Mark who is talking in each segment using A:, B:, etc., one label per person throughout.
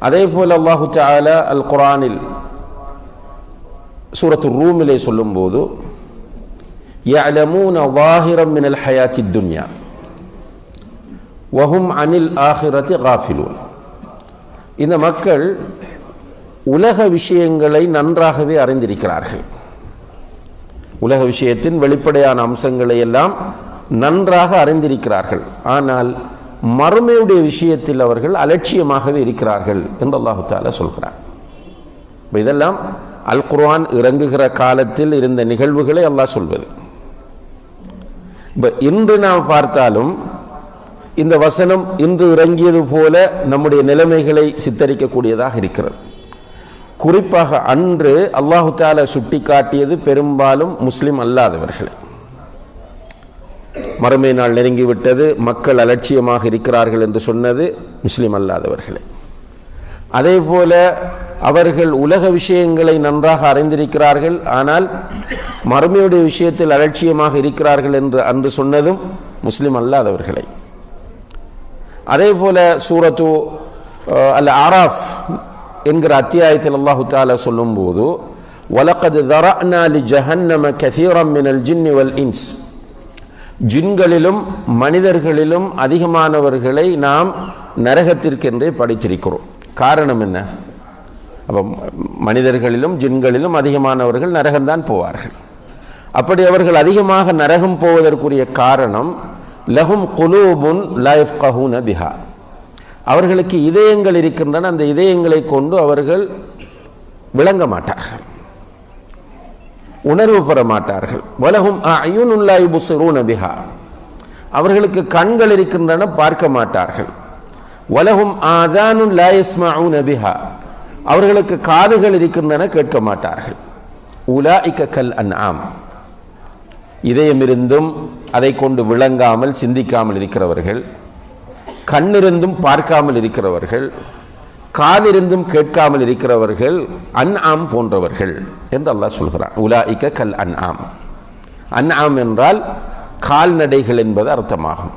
A: அதே போல் அல்லாஹு தாலா அல் குரானில் சூரத்து ரூமிலே சொல்லும்போது يعلمون ظاهرا من الحياة الدنيا وهم عن الآخرة غافلون இந்த மக்கள் உலக விஷயங்களை நன்றாகவே அறிந்திருக்கிறார்கள் உலக விஷயத்தின் வெளிப்படையான அம்சங்களை எல்லாம் நன்றாக அறிந்திருக்கிறார்கள் ஆனால் மறுமையுடைய விஷயத்தில் அவர்கள் அலட்சியமாகவே இருக்கிறார்கள் என்று அல்லாஹு தாலா சொல்கிறார் இதெல்லாம் அல் குர்ஆன் இறங்குகிற காலத்தில் இருந்த நிகழ்வுகளை அல்லாஹ் சொல்வது. இப்போ இன்று நாம் பார்த்தாலும் இந்த வசனம் இன்று இறங்கியது போல நம்முடைய நிலைமைகளை சித்தரிக்கக்கூடியதாக இருக்கிறது. குறிப்பாக அன்று அல்லாஹு தாலா சுட்டி காட்டியது பெரும்பாலும் முஸ்லீம் அல்லாதவர்களை. மறுமை நாள் நெருங்கிவிட்டது. மக்கள் அலட்சியமாக இருக்கிறார்கள் என்று சொன்னது முஸ்லீம் அல்லாதவர்களே. அதே போல அவர்கள் உலக விஷயங்களை நன்றாக அறிந்திருக்கிறார்கள். ஆனால் மறுமையுடைய விஷயத்தில் அலட்சியமாக இருக்கிறார்கள் என்று அன்று சொன்னதும் முஸ்லீம் அல்லாதவர்களை. அதே போல சூரத்து அல்ல ஆராஃப் என்கிற அத்தியாயத்தில் அல்லாஹு தாலா சொல்லும்போது வலக்கது தரா ஜஹன்னம கசீரம் மினல் ஜின்னி வல் இன்ஸ். ஜின்களிலும் மனிதர்களிலும் அதிகமானவர்களை நாம் நரகத்திற்கென்றே படைத்திருக்கிறோம். காரணம் என்ன? அப்போ மனிதர்களிலும் ஜின்களிலும் அதிகமானவர்கள் நரகம்தான் போவார்கள். அப்படி அவர்கள் அதிகமாக நரகம் போவதற்குரிய காரணம் லஹும் குலூபுன் லைஃப் கஹூன பிஹா. அவர்களுக்கு இதயங்கள் இருக்கின்றன அந்த இதயங்களை கொண்டு அவர்கள் விளங்க மாட்டார்கள். உணர்வு பெற மாட்டார்கள். வலகும் அயுனுல்லாய் புசரூன பிஹா. அவர்களுக்கு கண்கள் இருக்கின்றன பார்க்க மாட்டார்கள். வலகும் ஆதானுன் லாயஸ்மாவுன பிஹா. அவர்களுக்கு காதுகள் இருக்கின்றன கேட்க மாட்டார்கள். உலாஇக்க கல் அன் ஆம் இதயமிருந்தும் அதை கொண்டு விளங்காமல் சிந்திக்காமல் இருக்கிறவர்கள் கண்ணிருந்தும் பார்க்காமல் இருக்கிறவர்கள் காதிருந்தும் கேட்காமல் இருக்கிறவர்கள் அன் ஆம் போன்றவர்கள் என்று அல்லாஹ் சொல்கிறான். உலாய்க்க கல் அன் ஆம் அன் ஆம் என்றால் கால்நடைகள் என்பது அர்த்தமாகும்.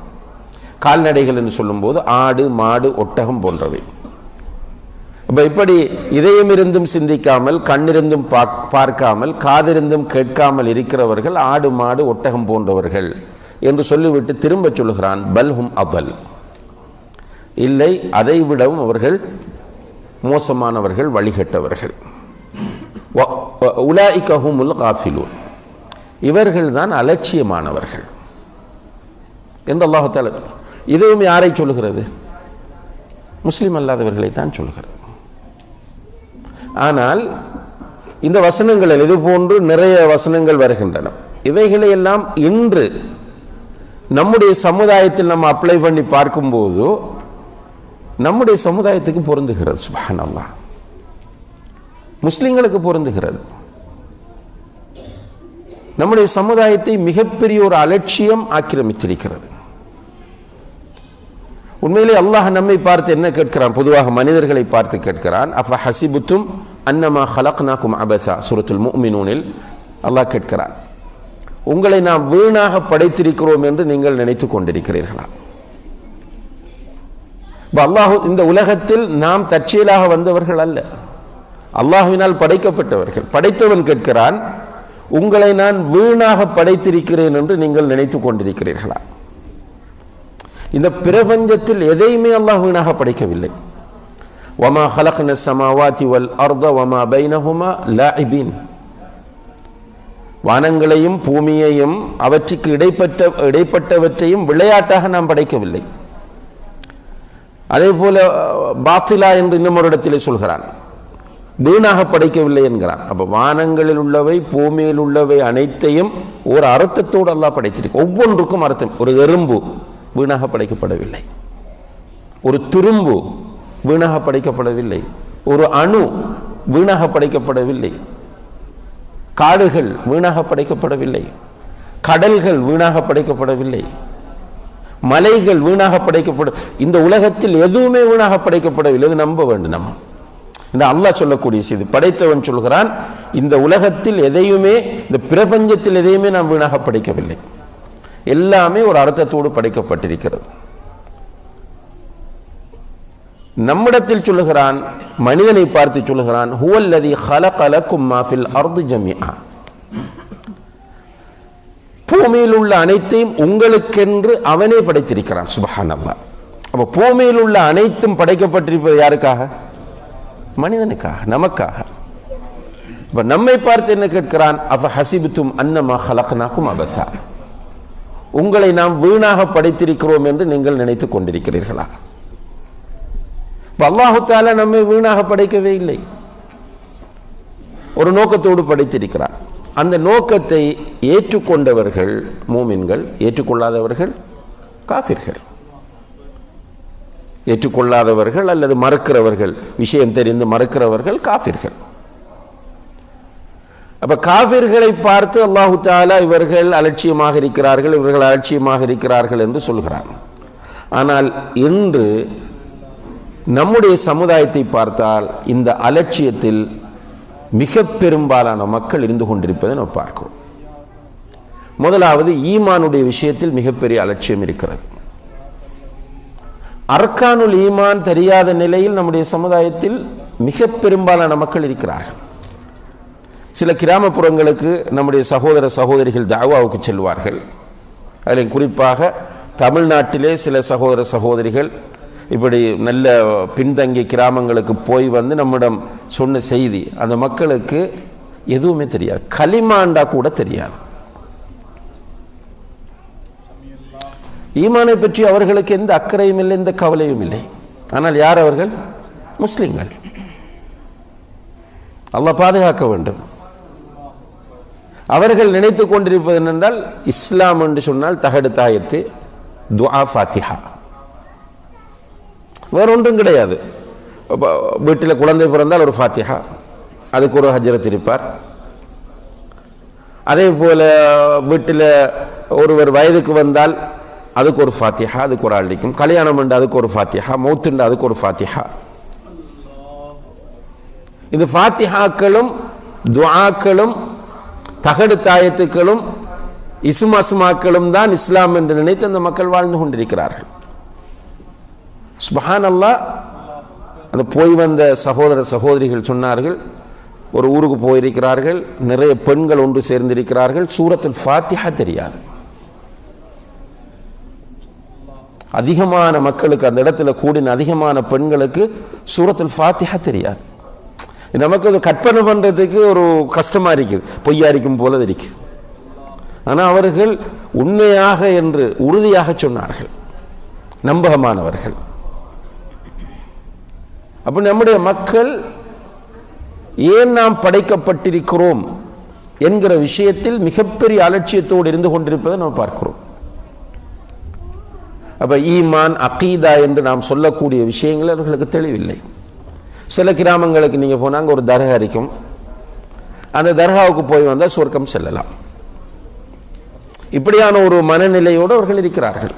A: கால்நடைகள் என்று சொல்லும்போது ஆடு மாடு ஒட்டகம் போன்றவை. இப்போ இப்படி இதயமிருந்தும் சிந்திக்காமல் கண்ணிருந்தும் பார்க்காமல் காதிருந்தும் கேட்காமல் இருக்கிறவர்கள் ஆடு மாடு ஒட்டகம் போன்றவர்கள் என்று சொல்லிவிட்டு திரும்ப சொல்கிறான். பல்ஹும் அவல் இல்லை அதை விடவும் அவர்கள் மோசமானவர்கள் வழிகட்டவர்கள். உலாய்கஹுமுல் காஃபிலூன். இவர்கள் தான் அலட்சியமானவர்கள். என்று அல்லாஹால இதுவும் யாரை சொல்லுகிறது? முஸ்லீம் அல்லாதவர்களை தான் சொல்கிறது ஆனால் இந்த வசனங்களில் இது போன்று நிறைய வசனங்கள் வருகின்றன. இவைகளை எல்லாம் இன்று நம்முடைய சமுதாயத்தில் நம்ம அப்ளை பண்ணி பார்க்கும்போது நம்முடைய சமுதாயத்துக்கு பொருந்துகிறது சுபான் அல்லா முஸ்லிம்களுக்கு பொருந்துகிறது. நம்முடைய சமுதாயத்தை மிகப்பெரிய ஒரு அலட்சியம் ஆக்கிரமித்திருக்கிறது. உண்மையிலே அல்லாஹ் நம்மை பார்த்து என்ன கேட்கிறான்? பொதுவாக மனிதர்களை பார்த்து கேட்கிறான். அஃப ஹசிபுத்தும் அன்னமா ஹலக்னாக்கும் அபசா சுரத்துல் முமினூனில் அல்லாஹ் கேட்கிறான். உங்களை நாம் வீணாக படைத்திருக்கிறோம் என்று நீங்கள் நினைத்து கொண்டிருக்கிறீர்களா? அல்லாஹு இந்த உலகத்தில் நாம் தற்செயலாக வந்தவர்கள் அல்ல. அல்லாஹுவினால் படைக்கப்பட்டவர்கள். படைத்தவன் கேட்கிறான் உங்களை நான் வீணாக படைத்திருக்கிறேன் என்று நீங்கள் நினைத்து கொண்டிருக்கிறீர்களா? இந்த பிரபஞ்சத்தில் எதையுமே அல்லாஹ் வீணாக படைக்கவில்லை. வமா ஹலக்ன சமாவாதி வல் அர்த வமா பைனஹுமா லாஇபீன். வானங்களையும் பூமியையும் அவற்றுக்கு இடைப்பட்ட இடைப்பட்டவற்றையும் விளையாட்டாக நாம் படைக்கவில்லை. அதே போல பாத்திலா என்று இன்னும் ஒரு இடத்திலே சொல்கிறான். வீணாக படைக்கவில்லை என்கிறான். அப்போ வானங்களில் உள்ளவை பூமியில் உள்ளவை அனைத்தையும் ஒரு அர்த்தத்தோடு எல்லாம் படைத்திருக்கு ஒவ்வொன்றுக்கும் அர்த்தம். ஒரு எறும்பு வீணாக படைக்கப்படவில்லை. ஒரு துரும்பு வீணாக படைக்கப்படவில்லை. ஒரு அணு வீணாக படைக்கப்படவில்லை. காடுகள் வீணாக படைக்கப்படவில்லை. கடல்கள் வீணாக படைக்கப்படவில்லை. மலைகள் வீணாக படைக்கப்படும் இந்த உலகத்தில் எதுவுமே வீணாக படைக்கப்படவில்லை. இது நம்ப வேண்டும் நம்ம. இந்த அல்லாஹ் சொல்லக்கூடிய செய்தி. படைத்தவன் சொல்கிறான் இந்த உலகத்தில் எதையுமே இந்த பிரபஞ்சத்தில் எதையுமே நாம் வீணாக படைக்கவில்லை. எல்லாமே ஒரு அர்த்தத்தோடு படைக்கப்பட்டிருக்கிறது. நம்மிடத்தில் சொல்லுகிறான் மனிதனை பார்த்து சொல்லுகிறான் ஹுவல்லதி ஹலகலக்கும் மாஃபில் அர்து ஜமியா பூமியில் உள்ள அனைத்தையும் உங்களுக்கென்று அவனே படைத்திருக்கிறான். சுபஹான் அல்லா அப்போ பூமியில் உள்ள அனைத்தும் படைக்கப்பட்டிருப்பது யாருக்காக? மனிதனுக்காக நமக்காக. இப்ப நம்மை பார்த்து என்ன கேட்கிறான்? அப்ப ஹசிபுத்தும் அன்னமா ஹலக்னாக்கும் அபதா. உங்களை நாம் வீணாக படைத்திருக்கிறோம் என்று நீங்கள் நினைத்துக் கொண்டிருக்கிறீர்களா? இப்ப நம்மை வீணாக படைக்கவே இல்லை. ஒரு நோக்கத்தோடு படைத்திருக்கிறான். அந்த நோக்கத்தை ஏற்றுக்கொண்டவர்கள் மூமின்கள் ஏற்றுக்கொள்ளாதவர்கள் காபிர்கள். ஏற்றுக்கொள்ளாதவர்கள் அல்லது மறுக்கிறவர்கள் விஷயம் தெரிந்து மறுக்கிறவர்கள் காபிர்கள். அப்போ காபிர்களை பார்த்து அல்லாஹு தாலா இவர்கள் அலட்சியமாக இருக்கிறார்கள் இவர்கள் அலட்சியமாக இருக்கிறார்கள் என்று சொல்கிறார் ஆனால் இன்று நம்முடைய சமுதாயத்தை பார்த்தால் இந்த அலட்சியத்தில் மிக பெரும்பாலான மக்கள் இருந்து கொண்டிருப்பதை நம்ம பார்க்கிறோம். முதலாவது ஈமானுடைய விஷயத்தில் மிகப்பெரிய அலட்சியம் இருக்கிறது. அர்கானுல் ஈமான் தெரியாத நிலையில் நம்முடைய சமுதாயத்தில் மிக பெரும்பாலான மக்கள் இருக்கிறார்கள். சில கிராமப்புறங்களுக்கு நம்முடைய சகோதர சகோதரிகள் தாவாவுக்கு செல்வார்கள். அதில் குறிப்பாக தமிழ்நாட்டிலே சில சகோதர சகோதரிகள் இப்படி நல்ல பின்தங்கிய கிராமங்களுக்கு போய் வந்து நம்மிடம் சொன்ன செய்தி அந்த மக்களுக்கு எதுவுமே தெரியாது. களிமாண்டா கூட தெரியாது. ஈமானை பற்றி அவர்களுக்கு எந்த அக்கறையும் இல்லை எந்த கவலையும் இல்லை. ஆனால் யார் அவர்கள்? முஸ்லிம்கள். அல்லாஹ் பாதுகாக்க வேண்டும். அவர்கள் நினைத்துக் கொண்டிருப்பது என்னென்றால் இஸ்லாம் என்று சொன்னால் தகடு தாயத்து துஆ ஃபாத்திஹா. வேற ஒன்றும் கிடையாது. வீட்டில் குழந்தை பிறந்தால் ஒரு ஃபாத்திஹா. அதுக்கு ஒரு ஹஜ்ரத் இருப்பார். அதே போல வீட்டில் ஒருவர் வயதுக்கு வந்தால் அதுக்கு ஒரு ஃபாத்திஹா அதுக்கு ஒரு அள்ளிக்கும் கல்யாணம் உண்டு அதுக்கு ஒரு ஃபாத்திஹா. மௌத்துண்டு அதுக்கு ஒரு ஃபாத்திஹா. இது ஃபாத்திஹாக்களும் துவாக்களும் தகடு தாயத்துக்களும் இசுமாசுமாக்களும் தான் இஸ்லாம் என்று நினைத்து அந்த மக்கள் வாழ்ந்து கொண்டிருக்கிறார்கள். சுபஹான் அல்லாஹ் அந்த போய் வந்த சகோதர சகோதரிகள் சொன்னார்கள் ஒரு ஊருக்கு போயிருக்கிறார்கள் நிறைய பெண்கள் ஒன்று சேர்ந்திருக்கிறார்கள் சூரத்தில் ஃபாத்திஹா தெரியாது. அதிகமான மக்களுக்கு அந்த இடத்துல கூடின அதிகமான பெண்களுக்கு சூரத்தில் ஃபாத்திஹா தெரியாது. நமக்கு அது கற்பனை பண்றதுக்கு ஒரு கஷ்டமா இருக்குது பொய்யா இருக்கும் போல இருக்குது ஆனால் அவர்கள் உண்மையாக என்று உறுதியாக சொன்னார்கள். நம்பகமானவர்கள். அப்ப நம்முடைய மக்கள் ஏன் நாம் படைக்கப்பட்டிருக்கிறோம் என்கிற விஷயத்தில் மிகப்பெரிய அலட்சியத்தோடு இருந்து கொண்டிருப்பதை நாம் பார்க்கிறோம். அப்ப ஈமான் அகீதா என்று நாம் சொல்லக்கூடிய விஷயங்கள் அவர்களுக்கு தெளிவில்லை. சில கிராமங்களுக்கு நீங்க போனாங்க ஒரு தர்கா இருக்கும். அந்த தர்காவுக்கு போய் வந்தால் சொர்க்கம் செல்லலாம். இப்படியான ஒரு மனநிலையோடு அவர்கள் இருக்கிறார்கள்.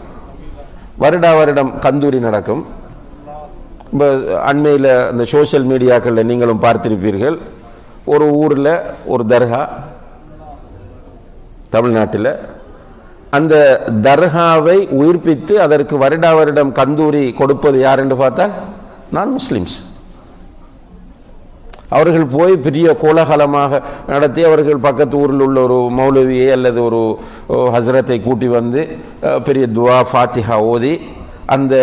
A: வருடா வருடம் கந்தூரி நடக்கும். இப்போ அண்மையில் அந்த சோஷியல் மீடியாக்களில் நீங்களும் பார்த்திருப்பீர்கள். ஒரு ஊரில் ஒரு தர்கா தமிழ்நாட்டில். அந்த தர்காவை உயிர்ப்பித்து அதற்கு வருடா வருடம் கந்தூரி கொடுப்பது யார் என்று பார்த்தால் நான் முஸ்லிம்ஸ். அவர்கள் போய் பெரிய கோலாகலமாக நடத்தி அவர்கள் பக்கத்து ஊரில் உள்ள ஒரு மௌலவியை அல்லது ஒரு ஹசரத்தை கூட்டி வந்து பெரிய துவா ஃபாத்திஹா ஓதி அந்த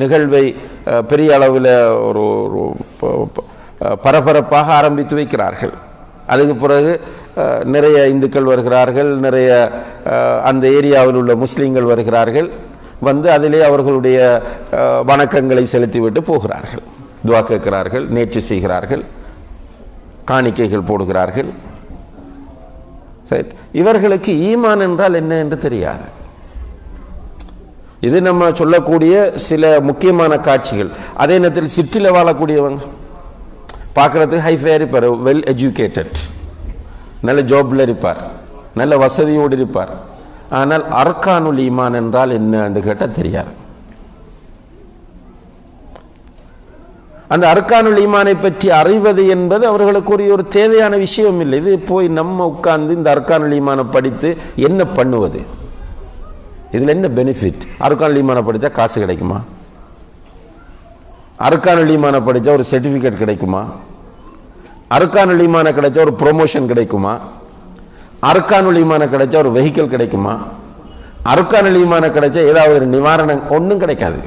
A: நிகழ்வை பெரிய அளவில் ஒரு ஒரு பரபரப்பாக ஆரம்பித்து வைக்கிறார்கள். அதுக்கு பிறகு நிறைய இந்துக்கள் வருகிறார்கள் நிறைய அந்த ஏரியாவில் உள்ள முஸ்லீம்கள் வருகிறார்கள். வந்து அதிலே அவர்களுடைய வணக்கங்களை செலுத்திவிட்டு போகிறார்கள். துவா கேட்கிறார்கள் நேற்று செய்கிறார்கள் காணிக்கைகள் போடுகிறார்கள். இவர்களுக்கு ஈமான் என்றால் என்ன என்று தெரியாது. இது நம்ம சொல்லக்கூடிய சில முக்கியமான காட்சிகள். அதே நேரத்தில் சிட்டியில் வாழக்கூடியவங்க. பார்க்கறதுக்கு ஹைஃபையாக இருப்பார் வெல் எஜுகேட்டட் நல்ல ஜாப்ல இருப்பார். நல்ல வசதியோடு இருப்பார். ஆனால் அர்கானுல் ஈமான் என்றால் என்னன்னு கேட்டால் தெரியாது. அந்த அர்கானுல் ஈமானை பற்றி அறிவது என்பது அவர்களுக்கு ஒரு ஒரு தேவையான விஷயம் இல்லை இது போய் நம்ம உட்கார்ந்து இந்த அர்கானுல் ஈமானை படித்து என்ன பண்ணுவது? இதில் என்ன பெனிஃபிட் அருக்கான் ஈமானை படித்தா காசு கிடைக்குமா? அருக்கான் ஈமான படித்தா ஒரு சர்டிஃபிகேட் கிடைக்குமா? அருக்கான் ஈமான கிடைச்சா ஒரு ப்ரொமோஷன் கிடைக்குமா? அருக்கான் ஈமான கிடைச்சா ஒரு வெஹிக்கிள் கிடைக்குமா? அருக்கான் ஈமான கிடைச்சா ஏதாவது ஒரு நிவாரணம் ஒன்றும் கிடைக்காது.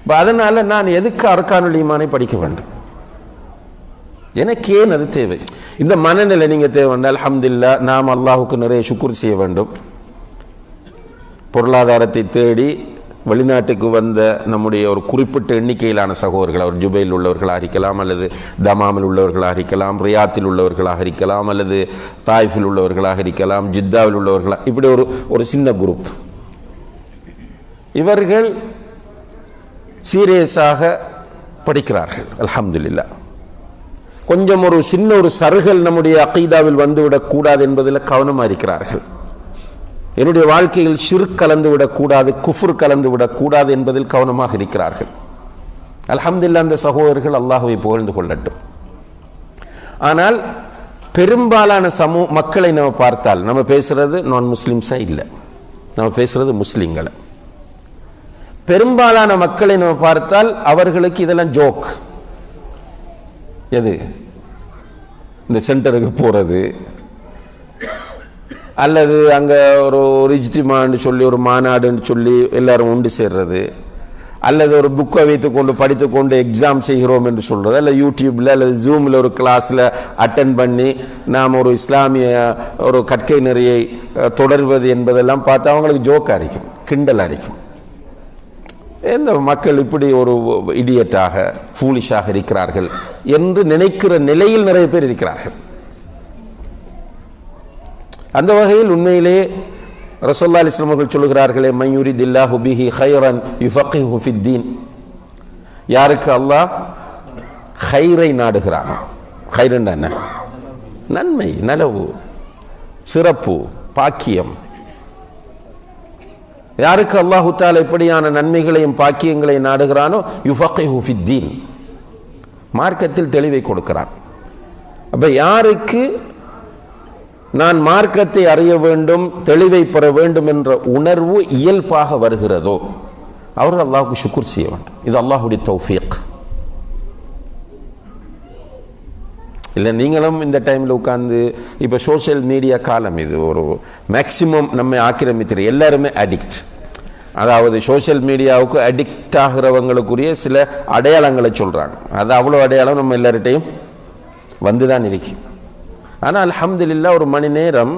A: இப்போ அதனால் நான் எதுக்கு அருக்கான் லீமானை படிக்க வேண்டும்? எனக்கு ஏன் அது தேவை. இந்த மனநிலை நீங்கள் தேவை அலமதுல்லா நாம் அல்லாஹுக்கு நிறைய சுக்குர் செய்ய வேண்டும். பொருளாதாரத்தை தேடி வெளிநாட்டுக்கு வந்த நம்முடைய ஒரு குறிப்பிட்ட எண்ணிக்கையிலான சகோதரர்கள் அவர் ஜுபையில் உள்ளவர்களாக இருக்கலாம் அல்லது தமாமில் உள்ளவர்களாக இருக்கலாம் ரியாத்தில் உள்ளவர்களாக இருக்கலாம் அல்லது தாய்ஃபில் உள்ளவர்களாக இருக்கலாம் ஜித்தாவில் உள்ளவர்களாக இப்படி ஒரு ஒரு சின்ன குரூப். இவர்கள் சீரியஸாக படிக்கிறார்கள் அலமதுல்லா கொஞ்சம் ஒரு சின்ன ஒரு சருகல் நம்முடைய அகீதாவில் வந்துவிடக்கூடாது என்பதில் கவனமாக இருக்கிறார்கள். என்னுடைய வாழ்க்கையில் சிறு கலந்து விடக்கூடாது குஃபுர் கலந்து விடக்கூடாது என்பதில் கவனமாக இருக்கிறார்கள். அலமதுல்லா அந்த சகோதரர்கள் அல்லாஹுவை புகழ்ந்து கொள்ளட்டும். ஆனால் பெரும்பாலான சமூக மக்களை நம்ம பார்த்தால் நம்ம பேசுறது நான் முஸ்லிம்ஸா இல்லை. நம்ம பேசுறது முஸ்லீம்களை. பெரும்பாலான மக்களை நம்ம பார்த்தால் அவர்களுக்கு இதெல்லாம் ஜோக். எது? இந்த சென்டருக்கு போறது அல்லது அங்கே ஒரு ஒரு இஜ்திமான்னு சொல்லி ஒரு மாநாடுன்னு சொல்லி எல்லாரும் ஒன்று சேர்றது. அல்லது ஒரு புக்கை வைத்துக்கொண்டு படித்துக்கொண்டு எக்ஸாம் செய்கிறோம் என்று சொல்கிறது அல்லது யூடியூப்பில் அல்லது ஜூமில் ஒரு கிளாஸில் அட்டன் பண்ணி நாம் ஒரு இஸ்லாமிய ஒரு கற்கை நெறியை தொடர்வது என்பதெல்லாம் பார்த்து அவங்களுக்கு ஜோக்காக அரைக்கும் கிண்டல் அரிக்கும் இந்த மக்கள் இப்படி ஒரு இடியட்டாக ஃபூலிஷாக இருக்கிறார்கள் என்று நினைக்கிற நிலையில் நிறைய பேர் இருக்கிறார்கள். அந்த வகையில் உண்மையிலே ரசோல்லா அலிஸ்லாம் அவர்கள் சொல்லுகிறார்களே மயூரி தில்லா ஹுபிஹி ஹைரன் யுஃபக்கிஹு ஹுஃபித்தீன் யாருக்கு அல்லாஹ் ஹைரை நாடுகிறான் ஹைரன் என்ன? நன்மை நலவு சிறப்பு பாக்கியம். யாருக்கு அல்லாஹு எப்படியான நன்மைகளையும் பாக்கியங்களையும் நாடுகிறானோ யுஃபக்கை ஹுஃபித்தீன் மார்க்கத்தில் தெளிவை கொடுக்கிறான். அப்போ யாருக்கு நான் மார்க்கத்தை அறிய வேண்டும் தெளிவை பெற வேண்டும் என்ற உணர்வு இயல்பாக வருகிறதோ அவர் அல்லாஹுக்கு சுக்குர் செய்ய வேண்டும். இது அல்லாஹுடைய தௌஃபீக். இல்லை நீங்களும் இந்த டைமில் உட்காந்து இப்போ சோஷியல் மீடியா காலம் இது. ஒரு மேக்சிமம் நம்மை ஆக்கிரமித்திரு எல்லாருமே அடிக்ட் அதாவது சோஷியல் மீடியாவுக்கு அடிக்ட் ஆகிறவங்களுக்குரிய சில அடையாளங்களை சொல்கிறாங்க அது அவ்வளோ அடையாளம் நம்ம எல்லார்கிட்டையும் வந்து தான் இருக்குது ஆனால் அலமதுல்லா ஒரு மணி நேரம்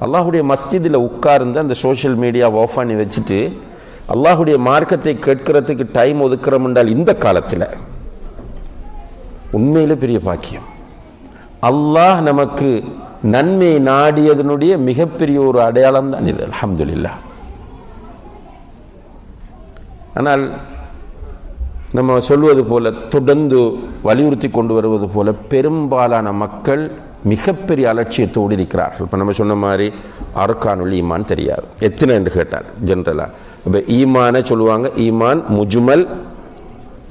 A: அல்லாஹுடைய மஸ்ஜிதில் உட்கார்ந்து அந்த சோஷியல் மீடியாவை ஆஃப் பண்ணி வச்சுட்டு அல்லாஹுடைய மார்க்கத்தை கேட்கறதுக்கு டைம் ஒதுக்கிறோம் என்றால் இந்த காலத்தில் உண்மையிலே பெரிய பாக்கியம். அல்லாஹ் நமக்கு நன்மை நாடியதனுடைய மிகப்பெரிய ஒரு அடையாளம் தான் இது அலமதுல்லா ஆனால் நம்ம சொல்வது போல தொடர்ந்து வலியுறுத்தி கொண்டு வருவது போல பெரும்பாலான மக்கள் மிகப்பெரிய அலட்சியத்தோடு இருக்கிறார்கள். இப்போ நம்ம சொன்ன மாதிரி அர்கானுல் ஈமான் தெரியாது. எத்தனை என்று கேட்டார் ஜென்ரலாக இப்போ ஈமானை சொல்லுவாங்க ஈமான் முஜ்மல்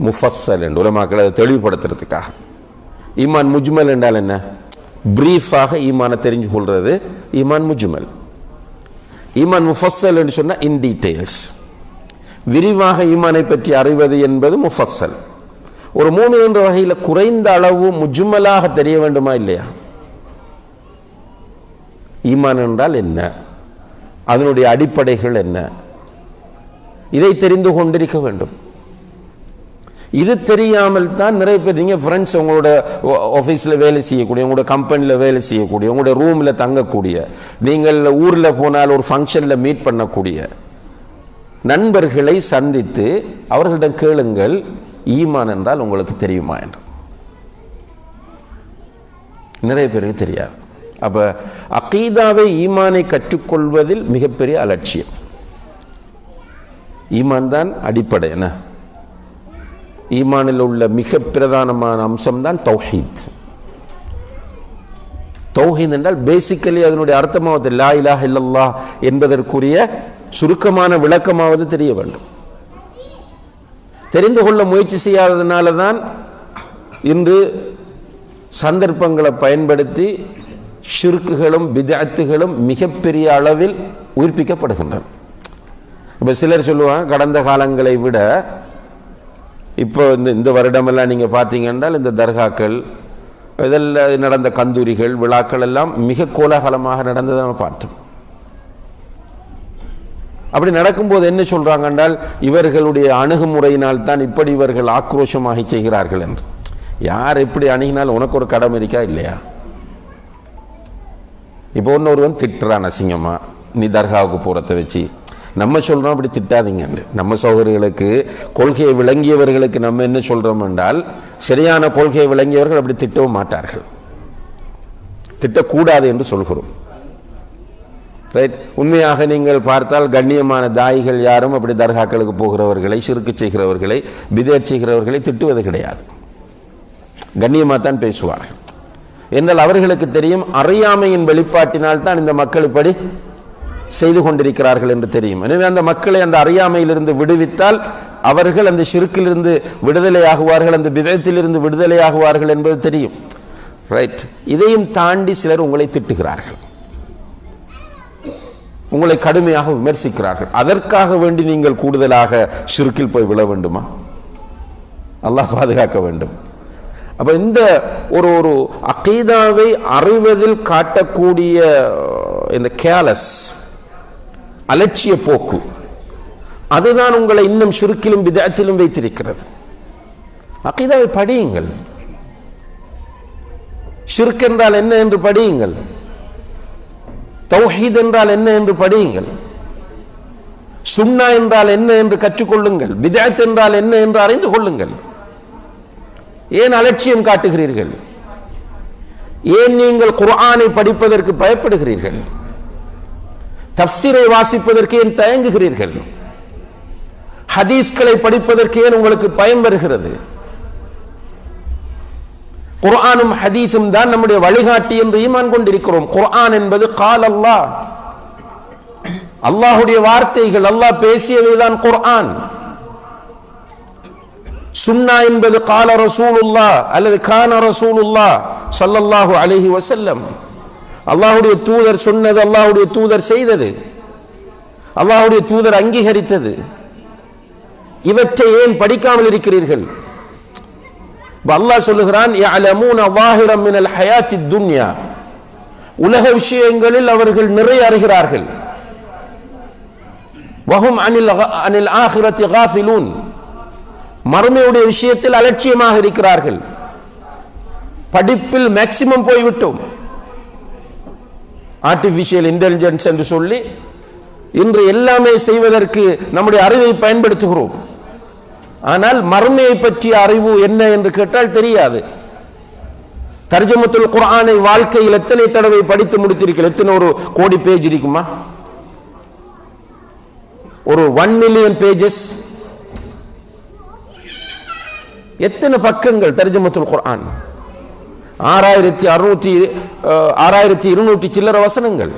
A: முஃபஸ்ஸல் என்று. உலமாக்கள் அதை தெளிவுபடுத்துறதுக்காக. ஈமான் முஜ்மல் என்றால் என்ன? பிரீஃபாக ஈமானை தெரிஞ்சு கொள்வது ஈமான் முஜ்மல். ஈமான் முஃபஸ்ஸல் என்று சொன்னால் இன் டீட்டெயில்ஸ் விரிவாக ஈமானை பற்றி அறிவது என்பது முஃபஸ்ஸல். ஒரு மூணு என்ற வகையில் குறைந்த அளவு முஜ்மலாக தெரிய வேண்டுமா இல்லையா? ஈமான் என்றால் என்ன? அதனுடைய அடிப்படைகள் என்ன? இதை தெரிந்து கொண்டிருக்க வேண்டும். இது தெரியாமல் தான் நிறைய பேர் நீங்கள் ஃப்ரெண்ட்ஸ் உங்களோட ஆஃபீஸில் வேலை செய்யக்கூடிய உங்களோட கம்பெனியில் வேலை செய்யக்கூடிய உங்களோட ரூமில் தங்கக்கூடிய நீங்கள் ஊரில் போனால் ஒரு ஃபங்க்ஷனில் மீட் பண்ணக்கூடிய நண்பர்களை சந்தித்து அவர்களிடம் கேளுங்கள் ஈமான் என்றால் உங்களுக்கு தெரியுமா என்று. நிறைய பேருக்கு தெரியாது. அப்ப அகீதாவை ஈமானை கற்றுக்கொள்வதில் மிகப்பெரிய அலட்சியம். ஈமான் தான் அடிப்படை என்ன? ஈமானில் உள்ள மிக பிரதானமான அம்சம் தான் தௌஹீத். தௌஹீத் என்றால் பேசிக்கலி அதனுடைய அர்த்தமாவது லா இலா இல்லல்லா என்பதற்குரிய சுருக்கமான விளக்கமாவது தெரிய வேண்டும். தெரிந்து கொள்ள முயற்சி செய்யாததுனால தான் இன்று சந்தர்ப்பங்களை பயன்படுத்தி ஷிர்க்குகளும் பிதாத்துகளும் மிகப்பெரிய அளவில் உயிர்ப்பிக்கப்படுகின்றன. இப்போ சிலர் சொல்லுவாங்க கடந்த காலங்களை விட இப்போ இந்த இந்த வருடமெல்லாம் நீங்கள் பார்த்தீங்கன்னா இந்த தர்காக்கள் இதெல்லாம் நடந்த கந்தூரிகள் விழாக்கள் எல்லாம் மிக கோலாகலமாக நடந்ததை நம்ம பார்த்தோம். அப்படி நடக்கும்போது என்ன சொல்றாங்க என்றால் இவர்களுடைய அணுகுமுறையினால் தான் இப்படி இவர்கள் ஆக்ரோஷமாக செய்கிறார்கள் என்று. யார் எப்படி அணுகினால் உனக்கு ஒரு கடமை இருக்கா இல்லையா? இப்போ ஒன்னொருவன் திட்டுறான் அசிங்கமா. நீ தர்காவுக்கு போகிறத வச்சு. நம்ம சொல்கிறோம் அப்படி திட்டாதீங்க. நம்ம சகோதரிகளுக்கு கொள்கையை விளங்கியவர்களுக்கு நம்ம என்ன சொல்கிறோம் என்றால் சரியான கொள்கையை விளங்கியவர்கள் அப்படி திட்டவும் மாட்டார்கள். திட்டக்கூடாது என்று சொல்கிறோம். ரைட் உண்மையாக நீங்கள் பார்த்தால் கண்ணியமான தாயிகள் யாரும் அப்படி தர்காக்களுக்கு போகிறவர்களை சிறுக்கு செய்கிறவர்களை விதை செய்கிறவர்களை திட்டுவது கிடையாது. கண்ணியமாக தான் பேசுவார்கள். என்றால் அவர்களுக்கு தெரியும் அறியாமையின் வெளிப்பாட்டினால் தான் இந்த மக்கள் இப்படி செய்து கொண்டிருக்கிறார்கள் என்று தெரியும். எனவே அந்த மக்களை அந்த அறியாமையிலிருந்து விடுவித்தால் அவர்கள் அந்த சிறுக்கிலிருந்து விடுதலையாகுவார்கள் அந்த விதத்திலிருந்து விடுதலையாகுவார்கள் என்பது தெரியும். ரைட் இதையும் தாண்டி சிலர் உங்களை திட்டுகிறார்கள். உங்களை கடுமையாக விமர்சிக்கிறார்கள். அதற்காக வேண்டி நீங்கள் கூடுதலாக சிறுக்கில் போய் விழ வேண்டுமா? அல்லாஹ் பாதுகாக்க வேண்டும். அப்போ இந்த ஒரு ஒரு அகீதாவை அறிவதில் காட்டக்கூடிய இந்த கேலஸ் அலட்சிய போக்கு அதுதான் உங்களை இன்னும் சுருக்கிலும் விதத்திலும் வைத்திருக்கிறது. அகீதாவை படியுங்கள். ஷிர்க் என்றால் என்ன என்று படியுங்கள். தௌஹீத் என்றால் என்ன என்று படியுங்கள். சுண்ணா என்றால் என்ன என்று கற்றுக்கொள்ளுங்கள் பிதாத் என்றால் என்ன என்று அறிந்து கொள்ளுங்கள். ஏன் அலட்சியம் காட்டுகிறீர்கள்? ஏன் நீங்கள் குர்ஆனை படிப்பதற்கு பயப்படுகிறீர்கள்? தப்சீரை வாசிப்பதற்கு ஏன் தயங்குகிறீர்கள்? ஹதீஸ்களை படிப்பதற்கு ஏன் உங்களுக்கு பயம் வருகிறது? குர்ஆனும் ஹதீஸும் தான் நம்முடைய வழிகாட்டி என்று ஈமான் கொண்டிருக்கிறோம். குர்ஆன் என்பது கால் அல்லாஹ். அல்லாஹுடைய வார்த்தைகள் அல்லாஹ் பேசியவைதான் குர்ஆன். சுன்னா என்பது கால ரசூலுல்லா அல்லது கான ரசூலுல்லா சல்லல்லாஹு அலஹி வசல்லம் அல்லாஹுடைய தூதர் சொன்னது அல்லாஹுடைய தூதர் செய்தது அல்லாஹுடைய தூதர் அங்கீகரித்தது. இவற்றை ஏன் படிக்காமல் இருக்கிறீர்கள்? அல்லாஹ் சொல்லுகிறான் துன்யா. உலக விஷயங்களில் அவர்கள் நிறைய அறிகிறார்கள். வஹும் அனில் அனில் ஆஹிரத்தி காஃபிலூன். மறுமையுடைய விஷயத்தில் அலட்சியமாக இருக்கிறார்கள். படிப்பில் மேக்சிமம் போய்விட்டோம். ஆர்டிபிஷியல் இன்டெலிஜென்ஸ் என்று சொல்லி இன்று எல்லாமே செய்வதற்கு நம்முடைய அறிவை பயன்படுத்துகிறோம். ஆனால் மறுமையை பற்றிய அறிவு என்ன என்று கேட்டால் தெரியாது. தர்ஜமத்துல் குர்ஆனை வாழ்க்கையில் எத்தனை தடவை படித்து முடித்திருக்கிறீர்கள் எத்தனை ஒரு கோடி பேஜ் இருக்குமா? ஒரு ஒன் மில்லியன் பேஜஸ் எத்தனை பக்கங்கள் தர்ஜமத்துல் குர்ஆன்? ஆறாயிரத்தி அறுநூத்தி ஆறாயிரத்தி இருநூற்றி சில்லற வசனங்கள்.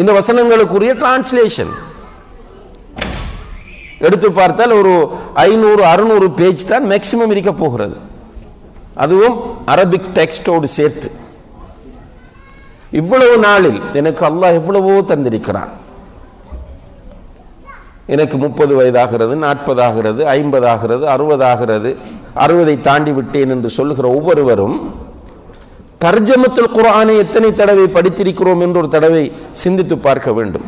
A: இந்த வசனங்களுக்குரிய டிரான்ஸ்லேஷன் எடுத்து பார்த்தால் ஒரு ஐநூறு அறுநூறு பேஜ் தான் மேக்சிமம் இருக்க போகிறது. அதுவும் அரபிக் டெக்ஸ்டோடு சேர்த்து. இவ்வளவு நாளில் எனக்கு அல்லாஹ் எவ்வளவோ தந்திருக்கிறான். எனக்கு முப்பது வயதாகிறது நாற்பதாகிறது ஐம்பதாகிறது அறுபதாகிறது அறுபதை தாண்டி விட்டேன் என்று சொல்லுகிற ஒவ்வொருவரும் தர்ஜமத்தில் குர்ஆனை எத்தனை தடவை படித்திருக்கிறோம் என்று ஒரு தடவை சிந்தித்து பார்க்க வேண்டும்.